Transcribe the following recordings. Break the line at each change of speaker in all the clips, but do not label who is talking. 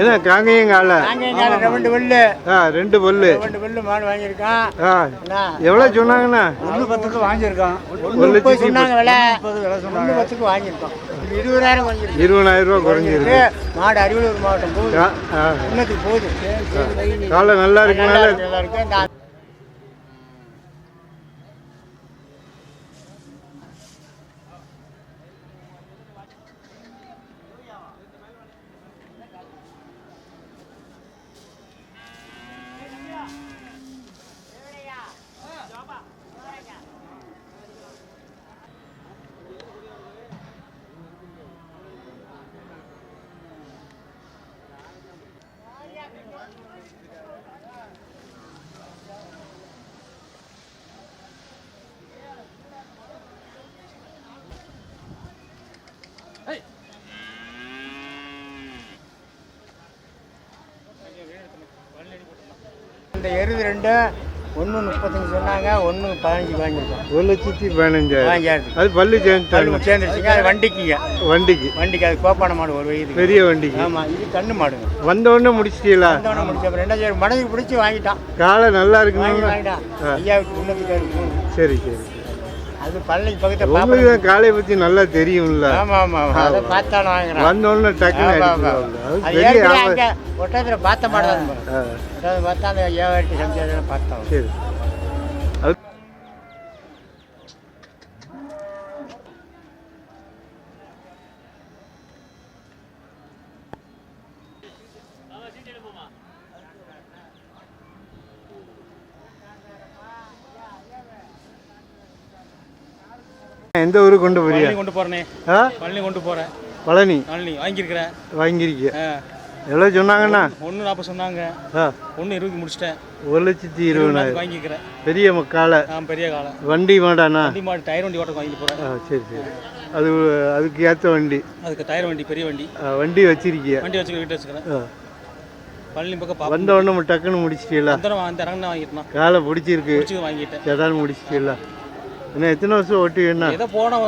என்ன காங்கேயங்கால
காங்கேயங்கால ரெண்டு வெள்ளு.
ஆ ரெண்டு பல்லு
ரெண்டு வெள்ளு மாடு வாங்கியிருக்கான்
ஆ எவ்வளோ சொன்னாங்கண்ணா?
ஒன்று பத்துக்கு வாங்கியிருக்கான்.
ஒன்று முப்பது சொன்னாங்க விலை. ஒன்று பத்துக்கு வாங்கியிருக்கோம் இது இருபதாயிரம் வாங்கியிருக்கோம்
இருபதாயிரம் ரூபா குறைஞ்சிருக்கு.
மாடு அரியலூர் மாவட்டம் போகுது. இன்னத்துக்கு போகுது.
காலை நல்லா இருக்குனால
நல்லா இருக்கு இந்த எருது ரெண்டு ஒன்று முப்பத்தஞ்சு சொன்னாங்க ஒன்று பதினஞ்சு வாங்கியிருக்கோம்.
ஒரு லட்சத்தி பதினஞ்சாயிரம்.
வாங்கியாச்சு
அது பல்லு சேர்ந்துட்டாங்க
கல்லு சேர்ந்துருச்சுங்க அது வண்டிக்குங்க.
வண்டிக்கு.
வண்டிக்கு அது கோப்பான மாடு ஒரு வயது
பெரிய வண்டிக்கு.
ஆமாம் இது கண்ணு மாடுங்க.
வந்த உடனே முடிச்சிட்டீங்களா?
வந்தவொடனே முடிச்ச அப்புறம் செய்ய மனதுக்கு பிடிச்சி வாங்கிட்டான்.
காலை நல்லா இருக்குன்னு
வாங்கிட்டான். ஐயாவுக்கு முன்னத்துக்கு இருக்கும்
சரி சரி.
அது பள்ளிக்கு பக்கத்தில்
உங்களுக்கு தான் காளையை பற்றி நல்லா தெரியும்ல.
ஆமாம் ஆமாம் அதை பார்த்தாலும் வாங்குறான்.
வந்த உடனே டக்குன்னு
ஒட்டத்தில் பார்த்த மாடு தான்
ஆ,
ஒட்டத்தில் பார்த்தா அந்த ஏவாட்டி சமைச்சதெல்லாம் பார்த்தோம்.
சரி அது எந்த ஊருக்கு கொண்டு போறியா
கொண்டு போறேனே.
ஆ?
பழனி கொண்டு போறேன்.
பழனி?
பழனி. வாங்கியிருக்கிறேன்.
வாங்கியிருக்கிய. எவ்வளோ சொன்னாங்கண்ணா?
ஒன்று நாற்பது சொன்னாங்க.
ஆ.
ஒன்று இருபது முடிச்சிட்டேன்.
ஒரு லட்சத்தி இருபதாயிரம்.
வாங்கிக்கிறேன்
பெரிய காலை
நான் பெரிய காலம்
வண்டி மாடாண்ணா?
வண்டி மாடு டயர் வண்டி ஓட்ட வாங்கிட்டு போறேன்.
ஆ சரி சரி. அது அதுக்கு ஏற்ற வண்டி.
அதுக்கு டயர் வண்டி பெரிய வண்டி.
ஆ, வண்டி வச்சிருக்கிய.
வண்டி வச்சுக்க வீட்டில் வச்சுக்கிறேன்.
ஆ.
பழனி பக்கம்
வந்த உடனே டக்குன்னு முடிச்சிட்டீங்களா?
அந்த அந்த இறங்க வாங்கிட்டேன்.
காலை பிடிச்சிருக்கு.
பிடிச்சி வாங்கிட்டேன்.
செடால் முடிச்சிட்டீங்களா? என்ன எத்தனை வருஷம் ஓட்டுவீண்ணா
ஏதோ போனால்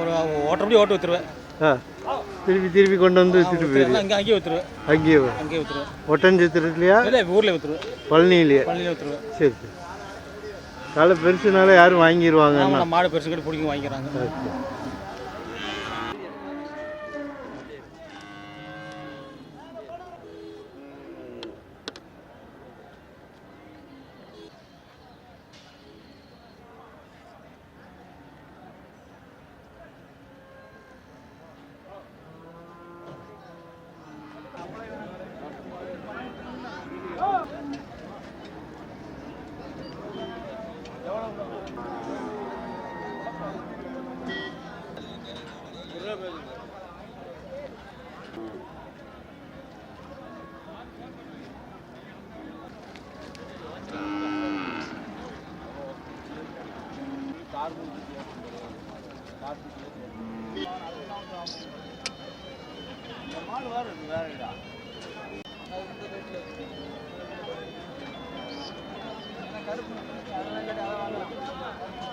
ஒரு ஓட்டப்படி ஓட்டு வித்துருவேன்.
ஆ திருப்பி திருப்பி கொண்டு வந்து வச்சுட்டு போயிரு
அங்கே அங்கேயே வித்துருவேன்.
அங்கேயே.
அங்கேயே வித்துருவேன்.
ஒட்டஞ்சத்திரத்துலையா
இல்லை ஊரில் வித்துருவேன்.
பழனியிலையா.
பழனியில் வித்துருவேன்.
சரி சரி. காலை பெருசுனால யாரும் வாங்கிடுவாங்கண்ணா
ஆமாம் மாடு பெருசு கட்டி பிடிக்கும் வாங்கிக்கிறாங்க.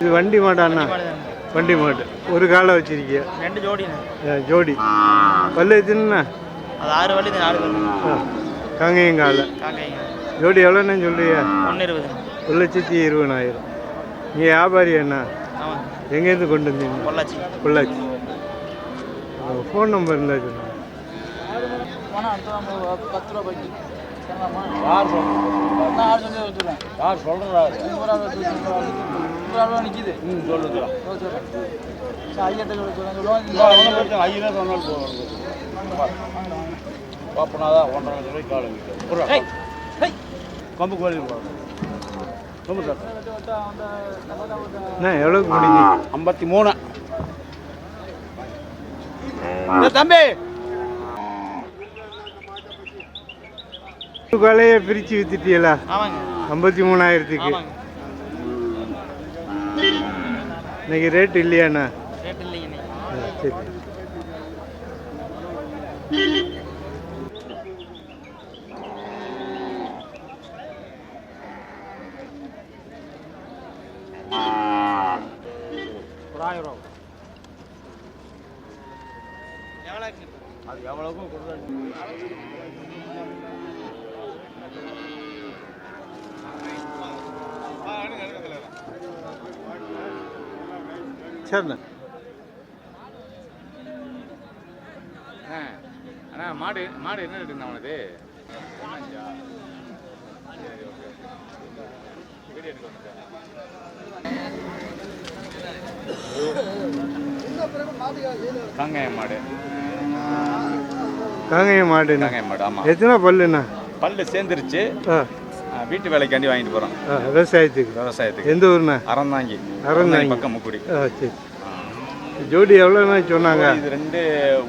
இது வண்டி மாடாண்ணா வண்டி மாடு. ஒரு காலை வச்சிருக்கிய.
ரெண்டு ஜோடிண்ணே.
ஆ, ஜோடி. பல்லு எத்தனைண்ணா?
அது ஆறு வழி நாலு வழி
ஆ காங்கேயம் காலை. ஜோடி எவ்வளோண்ணே சொல்றியா?
ஒன்று இருபது
ஒரு லட்சத்தி இருபதாயிரம். நீ வியாபாரி அண்ணா.
ஆமாம்
எங்கேருந்து கொண்டு வந்தீங்க?
பொள்ளாச்சி.
பொள்ளாச்சி. ஃபோன் நம்பர் இருந்தால் சொல்லுங்கள்
பத்து ரூபா பைக்கு யார் சொல்கிறேன் யார் சொல்கிறேன் நிற்கிது ம் சொல்லுங்க. ஐயத்தை சொல்லுவாங்க ஐயா சொன்னால் பாப்பனாதான் ஒன்றரை லட்ச ரூபாய்க்கு காலம் கம்பு கோயில் கம்பு சார்.
எவ்வளோக்கு முடிஞ்சு
ஐம்பத்தி மூணு தம்பி!
காலையை பிரித்து வித்துட்டீங்களா? ஐம்பத்தி மூணாயிரத்துக்கு இன்னைக்கு ரேட் இல்லையாண்ணா?
ரேட் இல்லைங்க
சரி.
ஒரு ஆயிரம் ரூபா. அது எவ்வளோக்கும் கொடுத்தாச்சு
சரிண்ணா
அண்ணா மாடு மாடு என்ன இருக்குண்ணா உனது? சரி ஓகே வீடியோ எடுக்க காங்காயம் மாடு.
காங்கேயம் மாடுண்ணா
காங்காயம் மாடு ஆமாம்
எத்தனை பல்லுண்ணா
பல்லு சேர்ந்துருச்சு.
ஆ
ஆ, வீட்டு வேலைக்காண்டி வாங்கிட்டு போகிறோம்
விவசாயத்துக்கு.
விவசாயத்துக்கு.
எந்த ஊர்ண்ணா?
அறந்தாங்கி.
அறந்தாங்கி.
பக்கம் முக்குடி.
சரி. ஜோடி எவ்வளோண்ணா சொன்னாங்க?
இது ரெண்டு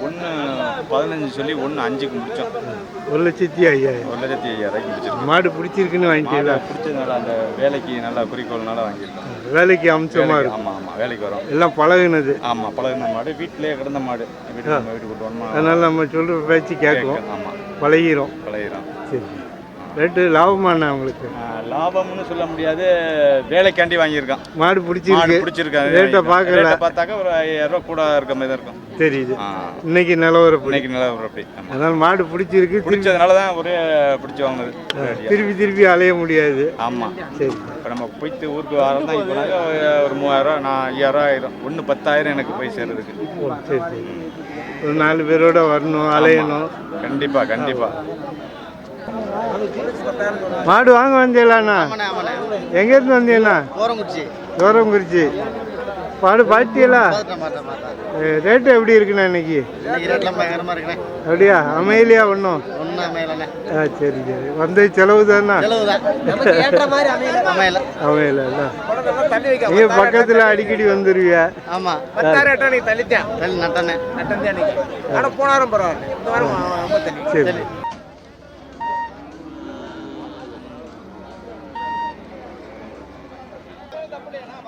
ஒன்று பதினஞ்சு சொல்லி ஒன்று அஞ்சுக்கு முடிச்சோம்.
ஒரு லட்சத்தி ஐயாயிரம்.
ஒரு லட்சத்தி ஐயாயிரம் முடிச்சிருக்கோம்.
மாடு பிடிச்சிருக்குன்னு வாங்கிட்டீங்களா?
மாடு பிடிச்சதுனால அந்த வேலைக்கு நல்லா குறிக்கோள்னால வாங்கியிருக்கோம்.
வேலைக்கு அம்சமாக இருக்கும்.
ஆமாம் ஆமாம் வேலைக்கு வரோம்.
எல்லாம் பழகுனது.
ஆமாம் பழகுன மாடு வீட்டிலேயே கிடந்த மாடு. வீட்டு நம்ம வீட்டுக்கு கொண்டு வரணும்?
அதனால நம்ம சொல்கிற பேச்சு கேட்கும்
ஆமாம்
பழகிறோம்.
பழகிறோம்.
சரி. ரேட்டு லாபமாண்ணா உங்களுக்கு?
லாபம்னு சொல்ல முடியாது. வேலைக்காண்டி வாங்கியிருக்கான்.
மாடு பிடிச்சிருக்கு.
பிடிச்சிருக்காங்க
ரேட்டை பார்க்கல.
பார்த்தாக்க ஒரு ஐயாயிரம் ரூபா கூட இருக்க மாதிரி தான் இருக்கும்.
தெரியுது. இன்னைக்கு நிலவரப்படி
இன்னைக்கு நல்லா ஒரு அப்படி
அதனால மாடு பிடிச்சிருக்கு.
பிடிச்சதுனால தான் ஒரே பிடிச்சி வாங்கினது.
திருப்பி திருப்பி அலைய முடியாது.
ஆமாம்
சரி.
இப்போ நம்ம போயிட்டு ஊருக்கு வரோம் தான் போனாக்க ஒரு மூவாயிரரூவா நான் ஐயாயிரம் ஆயிரும். ஒன்று பத்தாயிரம் எனக்கு போய் சேர்றதுக்கு.
சரி சரி. ஒரு நாலு பேரோட வரணும் அலையணும்.
கண்டிப்பாக கண்டிப்பாக
மாடு வாங்க வந்தீங்களாண்ணா எங்கேருந்து வந்தீங்கண்ணா தூரங்குறிச்சி. மாடு பார்த்தீங்களா ரேட்டு எப்படி இருக்குண்ணா இன்னைக்கு? அப்படியா? அமையலையா ஒன்றும் ஆ சரி சரி. வந்த செலவு தானா?
செலவு தான் ஏற்ற மாதிரி அமையல.
நீங்க பக்கத்துல அடிக்கடி வந்துருவிய?
ஆமாம்
பத்தாயிரம்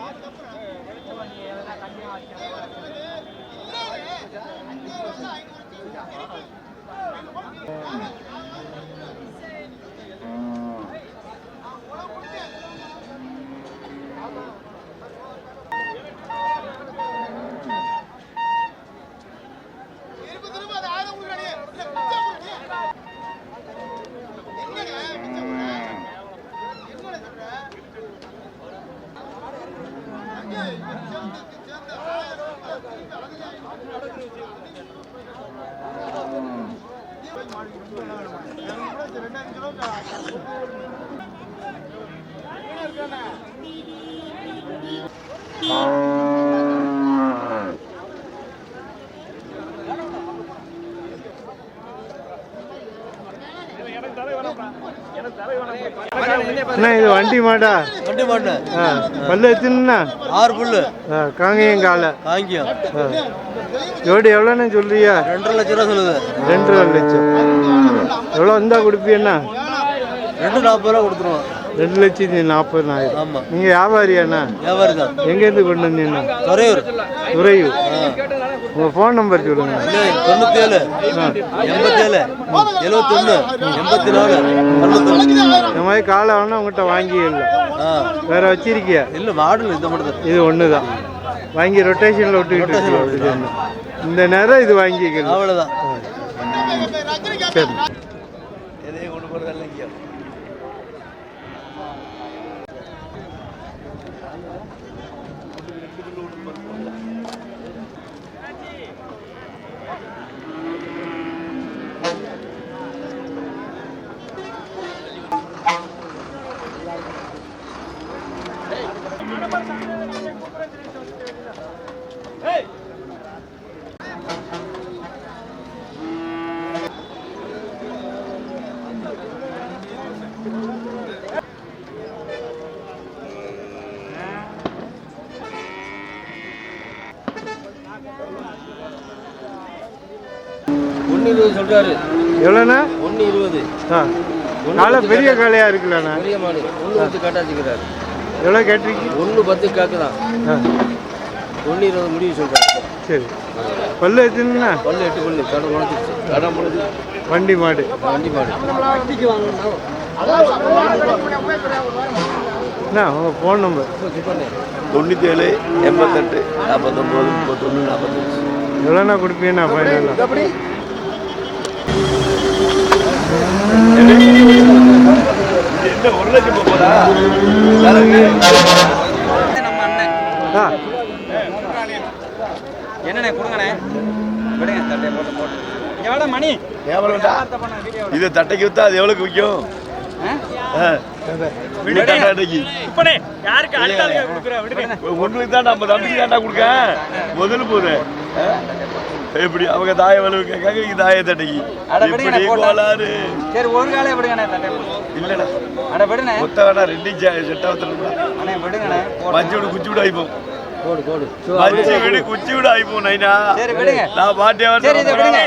நீ
அண்ணா இது வண்டி
மாட்டா மாட்டு
ஆ பல்லு எத்தனைண்ணா
ஆறு புல்லு.
காங்கேயம் காலை.
வாங்கியும்
ஆ. ஜோடி எவ்வளோண்ணா சொல்றியா?
ரெண்டரை லட்ச ரூபா சொல்லுது.
ரெண்டு லட்சம். எவ்வளோ இருந்தா கொடுப்பியண்ணா
ரெண்டு நாற்பது ரூபா கொடுத்துருவோம்.
ரெண்டு லட்சத்தி நாற்பதாயிரம்
ஆமாம்
நீங்கள் வியாபாரியாண்ணா?
வியாபாரி தான்
எங்கேருந்து கொண்டு வந்தீங்கண்ணா
துறையூர்.
துறையூர். உங்கள் ஃபோன் நம்பர் சொல்லுங்க.
தொண்ணூற்றி ஏழு எண்பத்தேழு எழுபத்தொன்று எண்பத்தி நாலு
இந்த மாதிரி காலை வேணா உங்கள்கிட்ட வாங்கிடலாம்
ஆ.
வேற வச்சிருக்கியா?
இல்லை மாடல் இந்த மட்டும்
இது ஒன்று தான். வாங்கி ரொட்டேஷனில் விட்டுக்கிட்டு? இது. இந்த நேரம் இது வாங்கிக்கலாம்
அவ்வளோதான்
சரி.
எதையும் கொண்டு போகிறது இல்லைங்க ஒன்று இருபது சொல்கிறாரு
எவ்வளோண்ணா?
ஒன்று இருபது.
ஆ. காலை பெரிய காளையாக இருக்குல்லண்ணா.
பெரிய மாடு. ஒன்று பத்து காட்டாச்சுக்கிறாரு
எவ்வளோ கேட்டிருக்கீங்க?
ஒன்று பத்து கேட்குதான்
ஆ.
ஒன்று இருபது முடிவு சொல்கிறாரு
சரி. பல்லு எத்தனைண்ணா?
பல்லு எட்டு பல்லு. கடை முடிஞ்சு.
வண்டி மாடு.
வண்டி மாடு.
உங்கள் ஃபோன் நம்பர்
தொண்ணூற்றி ஏழு எண்பத்தெட்டு நாற்பத்தொம்போது முப்பத்தொன்று நாற்பத்தஞ்சு.
எவ்வளோண்ணா கொடுப்பீங்கண்ணா ஃபைனலாக ஆ
விடுங்கண்ணே கொடுங்கண்ணே. விடுங்க தட்டையை போட்டு போட்டு. இங்கே வேட மணி.
எவ்வளோடா இதை தட்டைக்கு வித்தா அது எவ்வளோக்கு விற்கும் உங்களுக்கு தான் நம்ம தம்பிக்கு தாண்டா போறேன் எப்படி அவங்க தாய வலுவு கேட்காங்க நீங்க தாய தட்டைக்கு.
போடலாம்.
கோளாறு.
சரி ஒரு காலே விடுங்கண்ணே தட்டையை போட்டு
இல்லடா
அட விடுண்ணே.
மொத்த வேணா ரெண்டு
அண்ணே விடுங்கண்ணே
விடு குச்சி விடு ஆயிப்போம்
போடு போடு.
மஞ்சு விடு குச்சி விடு ஆயிப்போம் நைனா
சரி விடுங்க.
நான் பாட்டே
சரி இதை விடுங்க.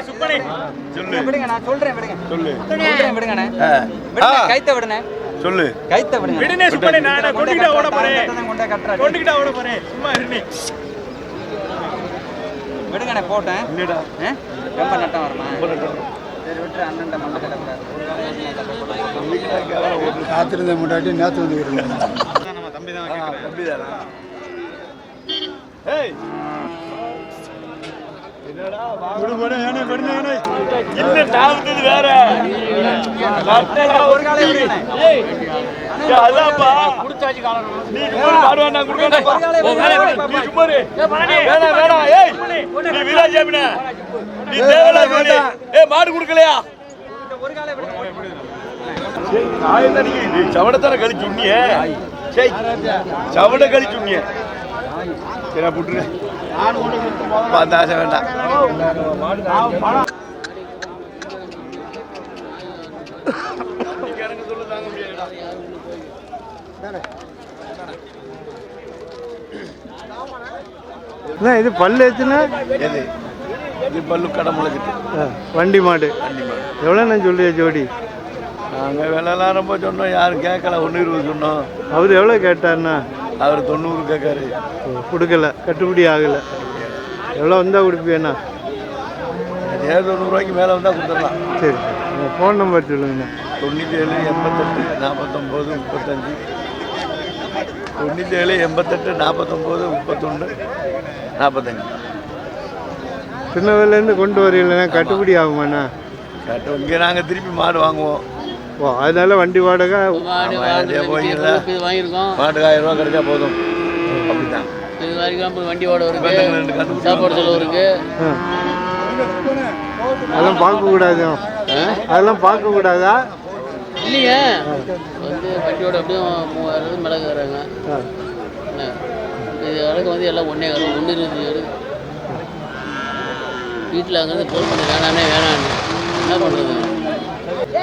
சொல்லு.
விடுங்க நான் சொல்றேன் விடுங்க.
சொல்லு.
சொல்றேன் விடுங்கண்ணே
ஆ.
விடுங்க கைத்த விடுண்ணே
சொல்லு.
கைத்த விடுங்க.
விடுனே சுப்பனே நான் நான் கொண்டுக்கிட்ட ஓட போறேன்.
கொண்டே கட்டுறாரு
கொண்டுக்கிட்ட ஓட போறேன். சும்மா இருனே.
விடுங்கண்ணே போட்டேன்.
இல்லடா.
ஆ? ரொம்ப நட்டம் வருமா? சரி விட்டுரு அண்ணன்ட்ட மண்டை கிடக்குறாரு
காத்திருந்த முன்னாடி நேற்று வந்து
நம்ம தம்பி தான்
என்னடா இல்ல நான் வந்தது வேற.
ஒரு
அதான்ப்பா. நீ சும்மா பாடுவா நான் கொடுக்கறேன்ப்பா.
ஒரு காலே விடு.
நீ இரு. வேணாம் வேணாம் ஏய். நீ வீராஜாமினா நீ தேவலா சொல்லி ஏய் மாடு கொடுக்கலையா? சவடத்தான கழிச்சு உண்ணியே. சவட கழிச்சு உண்ணியே. சரி நான் புட்டுறேன் பார்த்து ஆசை வேண்டாம்.
இது பல்லு எச்சுன்னா
எது? இது பல்லு கடை முளைச்சிட்டு.
வண்டி மாடு. எவ்வளோண்ணா சொல்லிய ஜோடி?
நாங்கள் விலைலாம் ரொம்ப சொன்னோம் யாரும் கேட்கல ஒன்று இருபது சொன்னோம்.
அவர் எவ்வளோ கேட்டார்ண்ணா?
அவர் தொண்ணூறு கேட்காரு.
கொடுக்கல கட்டுப்படி ஆகலை. எவ்வளோ வந்தால் கொடுப்பீண்ணா
ஏழு தொண்ணூறுரூவாய்க்கு மேலே வந்தால் கொடுத்துடலாம்.
சரி உங்கள் ஃபோன் நம்பர் சொல்லுங்கண்ணா
தொண்ணூற்றி ஏழு எண்பத்தெட்டு நாற்பத்தொம்போது முப்பத்தஞ்சு. தொண்ணூற்றி ஏழு எண்பத்தெட்டு நாற்பத்தொம்போது முப்பத்தொன்று நாற்பத்தஞ்சு
சின்னதுலேருந்து கொண்டு வரீங்களா? கட்டுப்படி ஆகுமாண்ணா?
கரெக்டாக இங்கே நாங்கள் திருப்பி மாடு வாங்குவோம்.
ஓ அதனால வண்டி வாடகை
வாங்கியிருக்கோம்.
மாட்டுக்கு ஆயிரம் ரூபா கிடைச்சா போதும். அப்படிதான்
இது வரைக்கும் வண்டி ஓட இருக்கு. சாப்பாடு செலவு இருக்கு.
அதெல்லாம் பார்க்கக்கூடாது. அதெல்லாம் பார்க்கக்கூடாதா?
இல்லைங்க. வந்து வண்டியோட எப்படியும் மூவாயிரம் மிளகு வராங்க இது வரைக்கும் வந்து எல்லாம் ஒன்றே வரும் ஒன்று இருபது ஏழு வீட்டில் அங்கேருந்து ஃபோன் பண்ணி வேணாமே வேணான்னு என்ன பண்ணுறது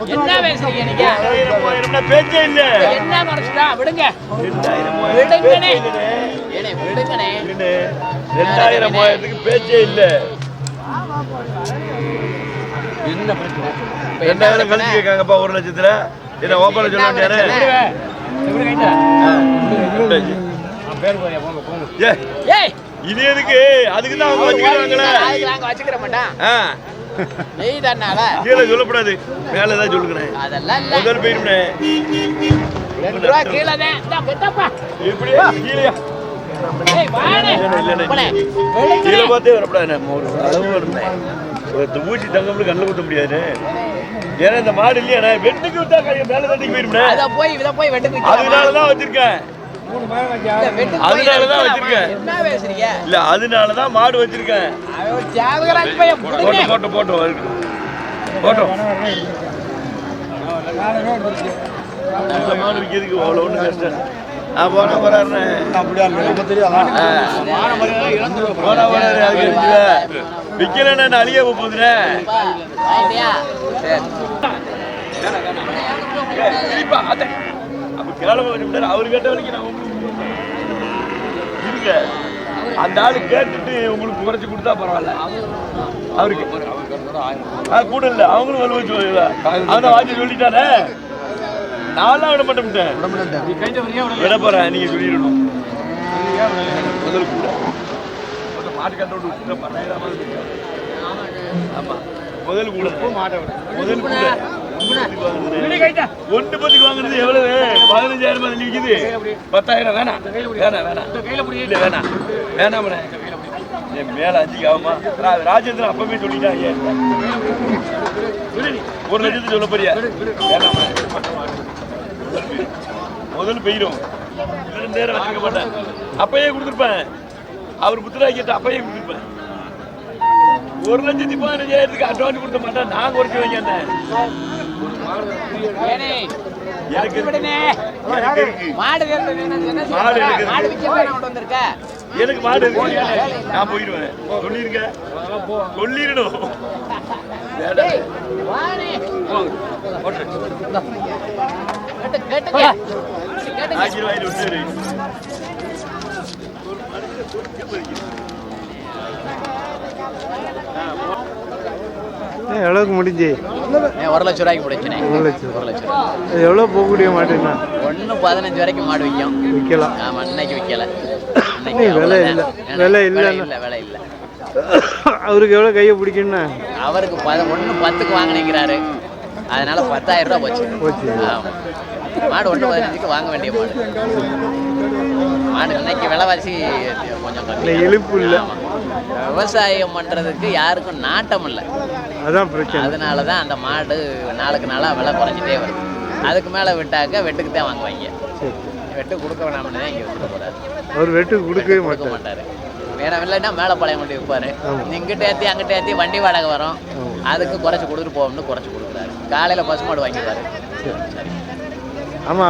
என்ன பேசுறீங்க நீங்க
பேச்சே இல்ல.
என்ன மனசுடா விடுங்க விடுங்கண்ணே.
பேச்சே. ரெண்டாயிரம் மூவாயிரத்துக்கு இல்ல
என்ன பிரச்சனை
ரெண்டாயிரம் கழிச்சு கேட்காங்கப்பா ஒரு லட்சத்துல என்ன ஓப்பன சொல்ல வேண்டியாரு இது எதுக்கு அதுக்கு தான் அவங்க வச்சுக்கிறாங்களே
வச்சுக்கிற மாட்டோம்
ஆ,
நெய் தானால
கீழே சொல்லக்கூடாது மேலே தான் சொல்லுகிறேன்
அதெல்லாம் இல்ல.
முதல் போயிருமே
ரெண்டு ரூபா கீழே தான். பெத்தப்பா.
எப்படியா கீழே. கீழே பார்த்தே ஒரு அளவு இருந்தேன் ஊசி தங்கம்னு கண்ணில் குத்த முடியாது ஏன்னா இந்த மாடு இல்லையா வெட்டுக்கு விட்டா மேலே தட்டிக்கு போயிருமே
அத போய் இத போய் வெட்டுக்கு?
அதனால தான் வச்சிருக்கேன்.
இல்ல, வெட்டுக்கு போய்
அதனால தான்
வைக்கலாமா?
வச்சிருக்கேன். இல்ல அதனால தான் மாடு வச்சிருக்கேன். போட்டோம் போட்டோம் இருக்கு போட்டோம் நல்ல மாடு விற்கிறதுக்கு அவ்வளோ ஒன்றும் கஷ்டம் நான் போன போறாருண்ணே போனா போறாரு அதுக்கு விற்கலன்னா நான் அழிய? திருப்பா அத்தை. அப்ப கேளம அவரு கேட்ட வரைக்கும் நான் உங்களுக்கு இருங்க. அந்த ஆள் கேட்டுட்டு உங்களுக்கு குறைச்சி கொடுத்தா பரவாயில்ல. அவருக்கு. ஆ கூட இல்ல. அவங்களும் வலு வச்சு அவனை வாங்கி சொல்லிட்டானே. நான்லாம் விட மாட்டேன் விட போறேன். நீங்க சொல்லிடணும். முதல் கூட. மாட்டு கட்டோடு ஆமா. முதல் கூட. முதல் கூட. ஒன்று பத்துக்கு வாங்குறது எவ்வளவு? பதினஞ்சாயிரம் ரூபாய் விற்கிது பத்தாயிரம் வேணாம். வேணாம் வேணாம். இல்ல வேணாம். வேணாமண்ணே என் மேல அஞ்சுக்கு ஆகுமா? ராஜேந்திரன் அப்பவே சொல்லிட்டாங்க. ஒரு லட்சத்துக்கு சொல்ல போறியா? வேணாமா முதல் பெயிரும். ரெண்டு நேரம் வச்சுக்க மாட்டேன். அப்பயே கொடுத்துருப்பேன். அவர் புத்தராக கேட்டு அப்பயே கொடுத்துருப்பேன். ஒரு லட்சத்தி பதினஞ்சாயிரத்துக்கு அட்வான்ஸ் கொடுத்த மாட்டேன். நான் குறைச்சி வைங்க எனக்கு.
மாடு நான்
போயிடுவேன். சொல்லிருக்க சொல்லிடணும்.
எவ்வளோக்கு முடிஞ்சு.
ஒரு லட்சம் ரூபாய்க்கு முடிச்சுனே.
ஒரு லட்சம்.
ஒரு லட்சம்
அது எவ்வளோ போகக்கூடிய மாட்டேன்னா?
ஒன்று பதினஞ்சு வரைக்கும் மாடு விற்கும்.
விற்கலாம்.
ஆமா இன்னைக்கு விற்கல.
விலை இல்ல. விலை இல்ல.
இல்லை விலை இல்லை.
அவருக்கு எவ்வளோ கையை பிடிக்குன்னா
அவருக்கு பத ஒன்று பத்துக்கு வாங்கினேங்கிறாரு. அதனால பத்தாயிரம் ரூபாய் போச்சு.
போச்சு.
ஆமா. மாடு ஒன்று பதினஞ்சுக்கு வாங்க வேண்டிய மாடு. மாடு இன்னைக்கு விலைவாசி கொஞ்சம்
இழுப்பு இல்லை.
விவசாயம் பண்றதுக்கு யாருக்கும் நாட்டம் இல்லை.
அதான் பிரச்சனை.
அதனால தான் அந்த மாடு நாளுக்கு நாளாக விலை குறைஞ்சிட்டே வருது. அதுக்கு மேலே விட்டாக்க வெட்டுக்கு தான் வாங்குவாங்க. வெட்டு கொடுக்க வேணாம்னு தான் இங்கே விட்டு போகிறாரு
அவர் வெட்டு கொடுக்கவே
கொடுக்க
மாட்டார்.
வேற இல்லைன்னா மேலே பாளையம் கொண்டு விற்பாரு. இங்கிட்ட ஏற்றி அங்கிட்ட ஏற்றி வண்டி வாடகை வரும். அதுக்கு குறைச்சி கொடுத்துட்டு போவோம்னு குறைச்சி கொடுக்குறாரு. காலையில் பசுமாடு வாங்கிப்பாரு. சரி.
ஆமாம்